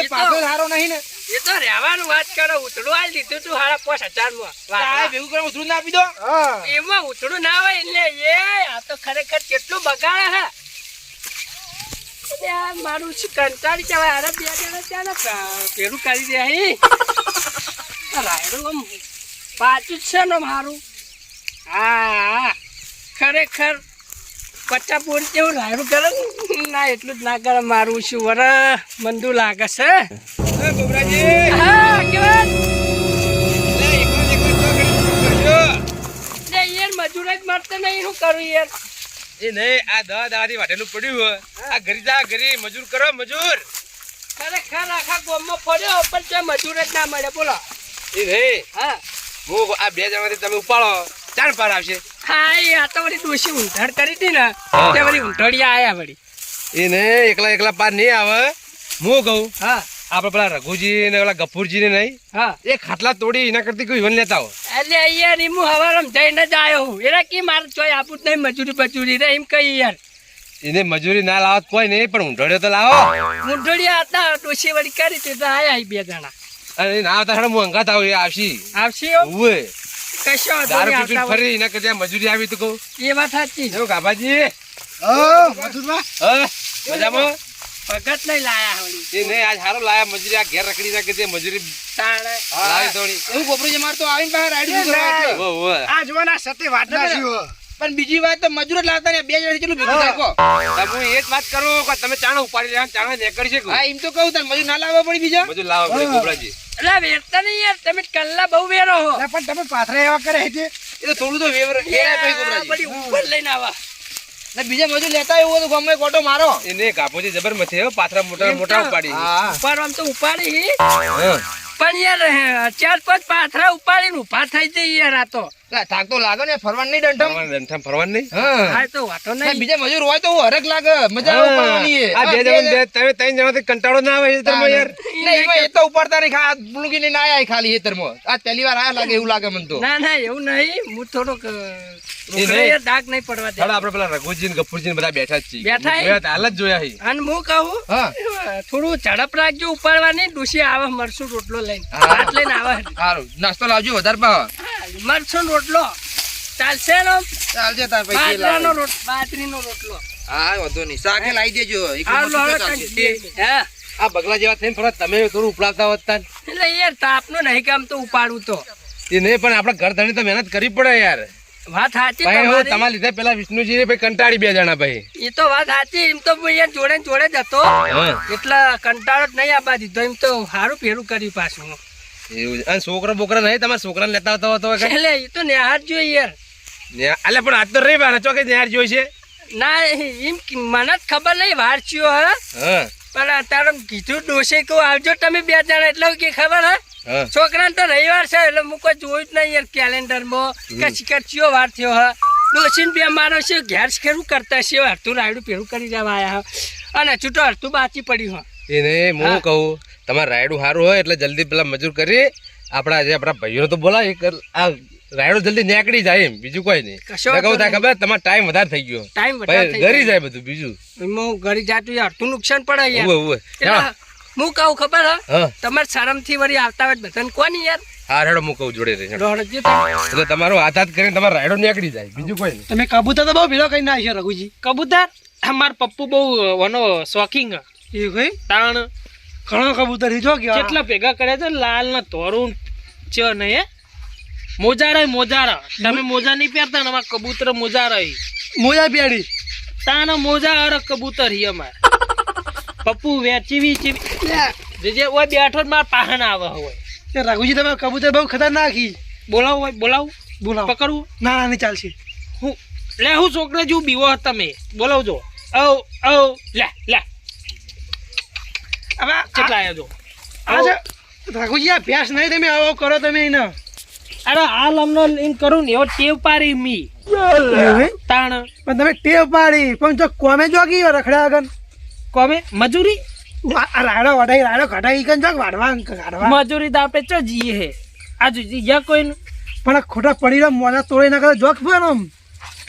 એ પાછો સારો નહીં ને. એ તો રહેવાનું વાત કરો ઉતડું આલ દીધું તું હાડા પાંચ હજારમાં સાહેબ એવું કરો ઉતરું ના આપી દો. એમાં ઉતડું ના હોય એટલે એ આ તો ખરેખર કેટલું બગાડે હે. આ મારું શું કંટાળી જવાય અરે બે જણા ત્યાં પેલું કરી દે રાયડું આમ પાછું જ છે ને મારું. હા. ખરેખર પચાસ પૂર જેવું લાયરું? કરે ના એટલું જ ના કરે મારું શું વર મંદુ લાગે છે. મજૂર જ મળતે નહીં. શું કરું યાર? એ નહીં આ દહ દાડાથી વાટેલું પડ્યું આ ઘરી જા ઘરી. મજૂર કરો મજૂર. ખરેખર આખા ગામમાં ફર્યો પણ ત્યાં મજૂર જ ના મળે. બોલો. એ નહીં હા. હું આ બે જણાથી તમે ઉપાડો. ચાર પાર આવશે. હા આ તો વળી ડોશી ઊંધાડ કરી હતી ને. તે વળી આયા વળી. એને એકલા એકલા પાર નહીં આવે. હું કહું હા. આપણે પેલા રઘુજી ને પેલા ગફુરજી ને નહીં હા. એ ખાટલા તોડી એના કરતી કોઈ ઈવન લેતા હો એટલે યાર હું હવારમ જઈને જ આવ્યો હું. એના કે મારે ચોય આપું નહીં મજૂરી બચૂરી રે એમ કહી યાર. એને મજૂરી ના લાવત કોઈ નહીં પણ ઊંઢોડ્યો તો લાવો. ઊંધડિયા હતા ડોશી વળી કરી હતી તો આયા બે જણા. અને ના આવતા હું અંગાત આવું આવશી. આવશે એવું? કશો દારૂ પીપી ફરી એના કરતા મજૂરી આવી તો કહું. એ વાત સાચી જો ગાભાજી હા મજામાં? પગત નહીં લાયા હોળી. એ નહીં આજ હારો લાયા મજૂરી આ ઘેર રખડી ના કે મજૂરી તાણે. લાવી થોડી એવું ગોપરું માર તો આવીને બહાર રાઈડ એ ઓ ઉવે. આ જોવાના સતે વાટના જીવો. પણ બીજી વાત તો મજૂર લાવતા ને બે જણ કેટલું ભેગું કહો. તમે એ જ વાત કરો કે તમે ચાણો ઉપાડી રહ્યા ચાણો ને કરી શકો હા? એમ તો કહું તને મજૂર ના લાવવા પડી બીજા? મજૂર લાવવા પડે ગોબરાજી. એટલે વેરતા નહીં યાર તમે કલ્લા બહુ વેરો હો. પણ તમે પાથરા એવા કરે છે. એ તો થોડું તો વેવર વેરાય પછી બધી ઉપર લઈને આવા. ને બીજા મજૂર લેતા એવું તો ગમે એક મારો. એને કાપોજી જબર મથે હો, પાથરા મોટા મોટા ઉપાડી. હા. ઉપર આમ તો ઉપાડી. હા. પણ યાર ચાર પાંચ પાથરા ઉપાડીને ઊભા થઈ જઈએ યાર આ તો. થાક તો લાગે ને ફરવાનું નહીં ડંઠમ. ડંઠમ ફરવાનું નહીં? હા. તો વાતો નહીં. બીજા મજૂર હોય તો હું હરખ લાગે મજા આવે આ બે જણ બે- બે- તમે ત્રણ જણા કંટાળો ના આવે ખેતરમાં યાર. નહીં એ તો ઉપાડતા નહીં ખા બુલગી ને આય ખાલી હેતરમાં આ પહેલી વાર આયા લાગે એવું લાગે મને તો. ના ના એવું નહીં. હું થોડોક અ, નહીં. યાર દાગ નહીં પડવા દે. આપણે પેલા રઘુજી ને ગફુરજી ને બધા બેઠા જ છીએ. બેઠા હાલ જ જોયા હી. અને હું કહું હા. થોડું ઝડપ રાખજો ઉપાડવાની. ડુસી આવે મરશું રોટલો લઈને. હા. લઈને આવે. સારું. નાસ્તો લાવજો વધારે પાવ મરસો રોટલો. ચાલશે ને ચાલજે તાર પૈકી બાજરાનો રોટલો. હા વાંધો નહીં. શાકે લાવી દેજો. એક ચાલશે. હા. આ બગલા જેવા થઈને થોડા તમે થોડું ઉપડાવતા હોત એટલે યાર તાપનું નહીં કામ તો ઉપાડું તો. એ નહીં પણ આપણે ઘર ધણી તો મહેનત કરવી પડે યાર. વાત સાચી ભાઈ તમારા. લીધે પેલા વિષ્ણુજી ભાઈ કંટાળી બે જણા ભાઈ. એ તો વાત સાચી એમ તો હું જોડે જોડે જ હતો. એટલે કંટાળો જ નહીં આપવા દીધો એમ તો સારું ફેરું કર્યું પાછું. એવું છોકરો અને છોકરા બોકરા નહીં તમારા છોકરાને લેતા આવતા હતો? એટલે એ તો નેહાર જોઈએ યાર. અલ્યા પણ આજ તો રવિવાર ચોકે નેહાર જોઈ છે. ના એમ મને જ ખબર નહીં વાર ચિયો હે. હા. પણ અત્યારે કીધું ડોસે કહું આવજો તમે બે જણા એટલે કે ખબર હા. છોકરાને તો રવિવાર છે એટલે હું કોઈ જોયું જ નહીં યાર કેલેન્ડરમાં. કે શિકાર ચિયો વાર થયો હે. ડોસીને બે મારો છે ઘેર ખેરું કરતા છે હરતું રાયડું પેરું કરી જવા આવ્યા હે. અને છૂટો હરતું બાચી પડ્યું હે. એને હું કહું તમારે રાયડું સારું હોય એટલે જલ્દી પેલા મજૂર કરી આપણા જે આપણા ભાઈઓ તો બોલાય કર- આ રાયડો જલ્દી નીકળી જાય એમ બીજું કોઈ નહીં. કશો કહું થાય ખબર તમારો ટાઈમ વધારે થઈ ગયો. ટાઈમ ગરી જાય બધું બીજું. ઘરે જાતું હરતું નુકસાન પડે હું કહું ખબર હ? હા. તમારે શરમથી વળી આવતા હોય બધાને કોની યાર? હા રેડો હું કહું જોડે એટલે તમારો હાથ કરીને તમારો રાયડો નીકળી જાય બીજું કોઈ તમે કબૂતર તો બહુ ભીડો કઈ ના છે રઘુજી. કબૂતર? અમાર પપ્પુ બહુ વનો શોખીંગ એ કઈ તાણ. ઘણો કબૂતર જો કે કેટલા ભેગા કર્યા છે લાલ ના તોરું છે ને હે મોજારા મોજારા તમે મોજા નહીં પહેરતા ને અમાર કબૂતર મોજારા. મોજા પહેરી. તાના મોજા અર કબૂતર હી અમાર. પપ્પુ વેચી વીચી જે જે ઓય બેઠો માર પાહન આવે હોય. રાઘુજી તમે કબૂતર બહુ ખતર નાખી બોલાવો હોય બોલાવું? બોલાવો. પકડવું? ના ના નહીં ચાલશે. હું લે હું છોકરા જેવું બીવો તમે. બોલાવજો ઓ ઓ લે લે. હવે કેટલા આવ્યા જો? આ છે રાઘુજી આ ભેંસ નહીં તમે આવો કરો તમે એને. અરે હાલ અમને એમ કરું ને એવો ટેવ પાડી મી. તાણ. પણ તમે ટેવ પાડી. પણ જો કોમે જોગી રખડ્યા આગળ કોમે? મજૂરી? રાડો વડાઈ રાડો ઘટાઈ કન જો વાડવા કાઢવા. મજૂરી તો આપણે ચો જઈએ હે. આ જો યા કોઈ પણ ખોટા પડી રહ્યા મોજા તોડી નાખે કરે પણ આમ.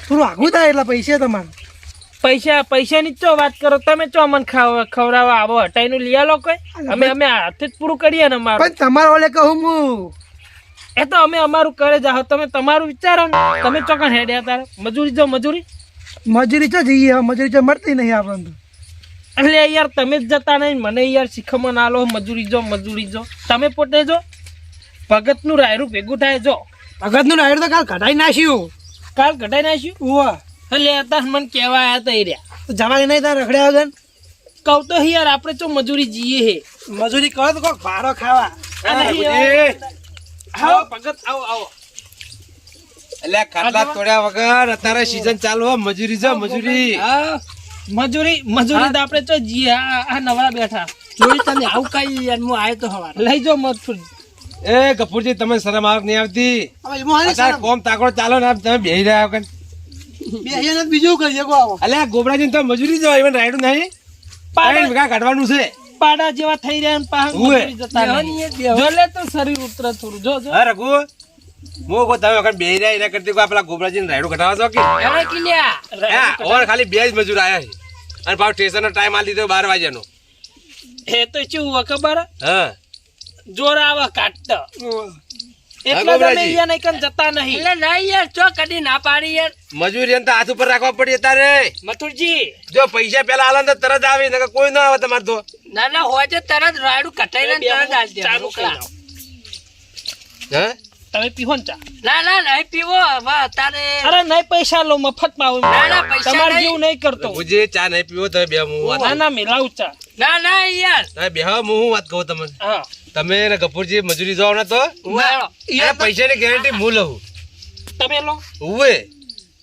થોડું આગું થાય એટલે પૈસા તમારે. પૈસા પૈસાની ચો વાત કરો? તમે ચો મને ખાવ- ખવડાવવા આવો? હટાઈનું લઈ આલો કોઈ? અમે અમે હાથે જ પૂરું કરીએ ને અમારું. પણ તમારા ઓલે કહું હું. એ તો અમે અમારું કરે જાઓ તમે તમારું વિચારો ને. તમે ચોકન હેડ્યા તારે? મજૂરી જો મજૂરી? મજૂરી ચો જઈએ મજૂરી ચો મળતી નહીં આપણને તો. એટલે યાર તમે જ જતા નહીં. મને યાર શીખમણ આલો મજૂરી જો મજૂરી જો. તમે પોતે જો. ભગતનું રાયરું ભેગું થાય જો. ભગતનું રાયડું તો કાલ કઢાઈ નાખ્યું. કાલ ઘટાઈ નાખ્યું? ઉવા. એટલે હતા મને કહેવા આવ્યા તા એ રહ્યા. તો જવા નહીં તાર રખડ્યા વગર? કહું તો યાર આપણે જો મજૂરી જીએ હે. મજૂરી કરો તો કોક ભાડો ખાવા. આવો. ભગત આવો આવો. એટલે ખાટલા તોડ્યા વગર અત્યારે સીઝન ચાલુ હોય મજૂરી જો મજૂરી. હા. મજૂરી મજૂરી તો આપણે તો જી આ નવરા બેઠા. જોઈ તમે આવું કઈ યાર હું આયો તો હવાર. લઈ જો મજૂરી એ કપૂરજી તમે શરમ આવક નહીં આવતી? અત્યારે કોમ તાકડો ચાલો ને તમે બેહી રહ્યા. બે બીજું કરીએ કો આવો. અલ્યા ગોબરાજી તો મજૂરી જો ઇવન રાઈડું નહીં? પાડે ભેગા કાઢવાનું છે. પાડા જેવા થઈ રહ્યા ને પાછા જતા જો લે તો શરીર ઉતરે થોડું. જો જો. હા રઘુ. હું કહું તમે વખત બેહી રહ્યા એના કરતી પેલા ગોબરાજી રાયડું કઢાવા છો કે? હવે કિલ્યા હા ઓર ખાલી બે જ મજૂર આયા છે. અને ભાવ સ્ટેશન નો ટાઈમ આલી દીધો બાર વાગ્યાનો. એ તો શું હોય ખબર? હા. જોર આવે કાઢતા એટલે તમે અહીંયા નહીં જતા નહીં. એટલે નહીં યાર ચો કદી ના પાડી યાર? મજૂરી એને તો હાથ ઉપર રાખવા પડી તારે મથુરજી. જો પૈસા પેલા આલો તો તરત આવે નકર કોઈ ના આવે તમારે તો. ના ના હોય છે તરત રાયડું કટાઈને તરત આલ દે ચાલુ કરી. હા? તમે પીવો ને ચા ના ના નહીં પીવો હવે તારે અરે નહીં પૈસા લો મફતમાં ના, ના, પૈસા તમારે. જેવું નહીં કરતો. જે ચા નહીં પીવો તમે બે હું વાત ના ના મિલાવું ચા. ના ના યાર. તમે બે હું હું વાત કહું તમને. હા. તમે ને ગફુરજી મજૂરી જોવાના ને તો? પૈસા ની પૈસાની ગેરંટી હું લઉં. તમે લો. ઉવે.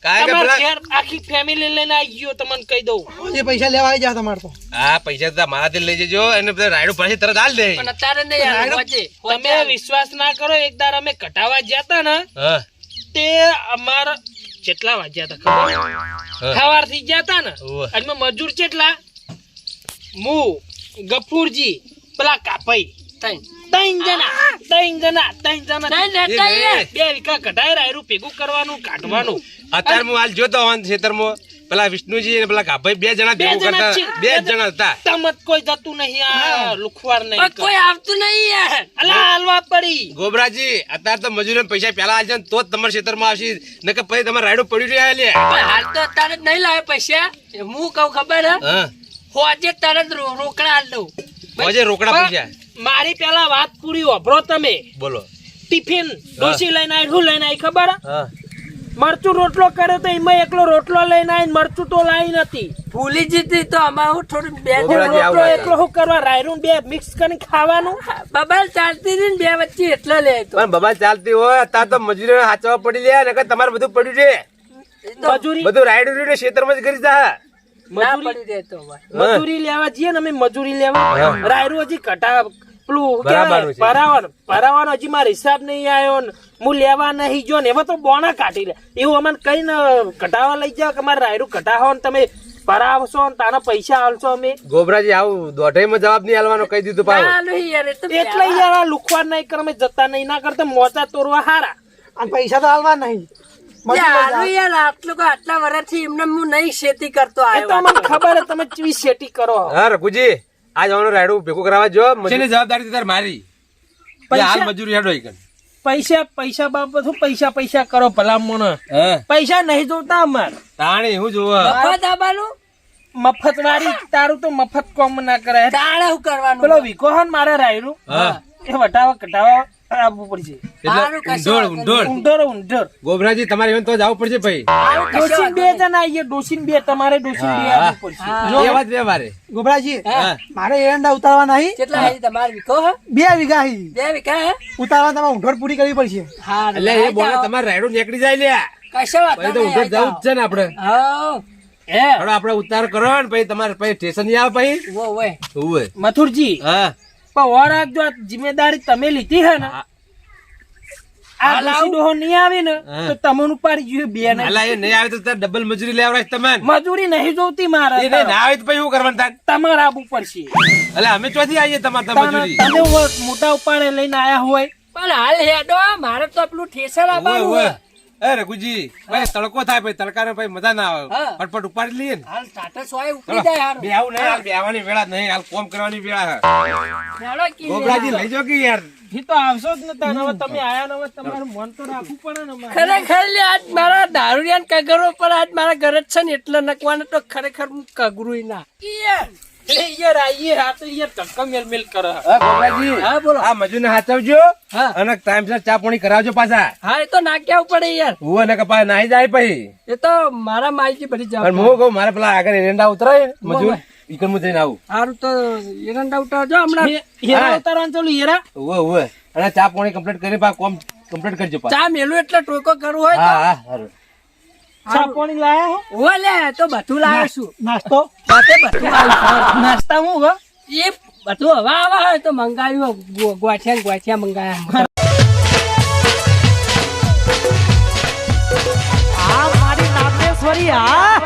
આખી ફેમિલી લઈને આવી ગયો તમને કહી દઉં પૈસા લેવા આવી જાય તમારે તો આ પૈસા તો મારાથી લઈ જજો અને બધા રાયડું તરત હાલ દે પણ અત્યારે નહીં યાર હોજે. હોજે તમે વિશ્વાસ ના કરો એક દાર અમે કટાવા ગયા તા ને તે અમારા કેટલા વાગ્યા હતા ખબર સવારથી ગયા તા ને. અને મજૂર કેટલા મુ ગફુરજી પેલા કાપાઈ તઈ. ત્રણ જણા ત્રણ જણા ત્રણ જણા નહીં લેતા એ, યાર એ. બે વીઘા કઢાઈ રાયરું ભેગું કરવાનું કાઢવાનું. અત્યારે હું હાલ જોતો હોવાન ખેતરમાં. પેલા વિષ્ણુજી અને પેલા ગાભાઈ બે જણા બે ભેગું જણા કરતા બે જણા હતા. તમત કોઈ જતું નહીં આ લુખવાર નહીં. કોઈ આવતું નહીં અલા હાલવા પડી. ગોબરાજી અત્યારે તો મજૂર પૈસા પેલા આજે તો જ તમારા ખેતરમાં આવશે. નકર પછી તમારે રાયડું પડ્યું રહ્યા લે હાલ તો અત્યારે જ નહીં લાવે પૈસા. હું કહું ખબર હે? હા. હોજે તરત રોકડા આલ દઉં. આજે રોકડા પૈસા. મારી પેલા વાત પૂરી વાપરો તમે. બોલો. ટિફિન ડોસી લઈને આવી શું લઈને આવી ખબર? મરચું રોટલો કર્યો તો એમાં એકલો રોટલો લઈને આવી મરચું તો લાવી નથી. ભૂલી જીતી તો આમાં હું થોડું બે રોટલો એકલો શું કરવા રાયરું બે મિક્સ કરીને ખાવાનું? બબાલ ચાલતી હતી ને બે વચ્ચે એટલે લે તો. પણ ચાલતી હોય અત્યારે તો મજૂરી હાચવા પડી લે નકર તમારે બધું પડ્યું છે. મજૂરી? બધું રાયડું ને ખેતરમાં જ કરી જા. મજૂરી? લેવા જઈએ ને અમે મજૂરી લેવા. હા. રાયરું હજી કટા પેલું ભરાવાનું ભરાવાનો હજી મારો હિસાબ નહીં આવ્યો ને હું લેવા નહીં જો ને એમાં તો બોણા કાઢી લે એવું અમને કઈ ને કટાવા લઈ જાવ કે મારે રાયરું કટાવો ને તમે ભરાવશો ને તારા પૈસા આલશો અમે. ગોબરાજી આવું દોઢાઈમાં જવાબ નહીં આલવાનો કહી દીધું પાછું. એટલે યાર લુખવા નહીં કરે અમે જતા નહીં ના કરતા મોચા તોરવા હારા. અને પૈસા તો આલવા નહીં. આટલું વર્ષથી એમને હું નહીં ખેતી કરતો એ તો આવ્યો. અમને ખબર હે તમે ચીવી શેતી કરો. હા રઘુજી. આ જવાનું રાયડું ભેગું કરાવવા જો મજૂરી જવાબદારી તાર મારી. પૈસા- હાલ મજૂરી હેડો એક પૈસા પૈસા બાબત શું? પૈસા પૈસા કરો ભલામણ. પૈસા નહીં જોતા અમાર. તાણી હું જોવા. મફત આબાનું? મફત વાળી તારું તો મફત કોમ ના કરે તાણે હું કરવાનું? પેલો વિકોહન મારે રાયરું હા. એ વટાવા કટાવા આવવું પડશે. હારું, એટલે કશો ઊંઢોળ વાંધો ઊંઢોળ ઊંધર ઊંધર ગોબરાજી તમારે even તો જવું પડશે ભાઈ. ડોસીન બે જણા આવીએ ડોસીન બે તમારે ડોસીન બે આવવું પડશે. એ વાત વ્યવહારે ગોબરાજી મારે એરંડા ઉતારવા નહીં કેટલા હે તમારે વીઘો બે વીઘા હી. બે વીઘા હે? ઉતારવા તમારે ઊંઢોળ પૂરી કરવી પડશે. હારું, એટલે એ બોલે તમારે રાયડું નીકળી જાય લે કશો તો જવું જ છે ને આપણે. આપણે ઉતાર કરો ને પછી તમારે પછી સ્ટેશનની આવે પછી. મથુરજી હા. પણ ઓર રાખજો આ જિમ્મેદારી તમે લીધી હે ને આ ડોસી ડોહો નહીં આવે ને તો તમને ઉપાડી જોઈએ બે ને. અલા એ નહીં આવે તો તાર ડબલ મજૂરી લેવડાવીશ તમે મજૂરી નહીં જોતી મારે એ ના આવે તો પછી શું કરવાનું તાર? તમારે આબુ પડશે. એટલે અમે ચોથી આવીએ તમારે મજૂરી. તમે મોટા ઉપાડે લઈને આયા હોય. પણ હાલ હેડો મારે તો પેલું ઠેસર આવવાનું ઓવે. એ રઘુજી ભાઈ તડકો થાય ભાઈ તડકાને ભાઈ મજા ના આવે. ફટફટ ઉપાડી લઈએ હાલ સોય ઉપડી જાય આવું નહીં હાલ બેહવાની વેળા નહીં હાલ કોમ કરવાની વેળા હેડો ગોબરાજી લઈ જો કે યાર? તો આવશો જ નતા હવે તમે આયા ને તમારું મન તો રાખવું પડે ને ખરેખર લે આજ મારા દારૂડિયાન કગરો પર આજ મારા ઘરે જ છે ને એટલે નકવાને તો ખરેખર હું કગરું ના. એ યાર આઈએ આ તો યાર ધક્કા મેલ મેલ કરે. હા ગોબરાજી હા બોલો. આ મજૂરને હાચવજો હા. અને ટાઈમસર ચા પાણી કરાવજો પાછા. હા એ તો નાખ્યા પડે યાર. હું અને કપા નાઈ જાય પછી. એ તો મારા માલજી બધી અને જવાબ હું કહું મારે પેલા આગળ એરંડા ઉતરાય મજૂર. ઈકન હું જઈને આવું. સારું તો એરંડા ઉતારજો હમણાં. ઉતારવાનું ચાલુ હીરા? અને ચા પાણી કમ્પ્લીટ કરી પા કોમ કમ્પ્લીટ કરજો પા ચા મેલું એટલે ટોકો કરવું હોય હા હા પાણી લાયા હો? લે તો બધું લાવ્યો છું. નાસ્તો? બધે બધું લાવ્યું નાસ્તા હું હો એ બધું હવા આવા હોય તો મંગાવ્યું ગોઠિયા ગોઠિયા મંગાયા આ મારી નાગેશ્વરી આ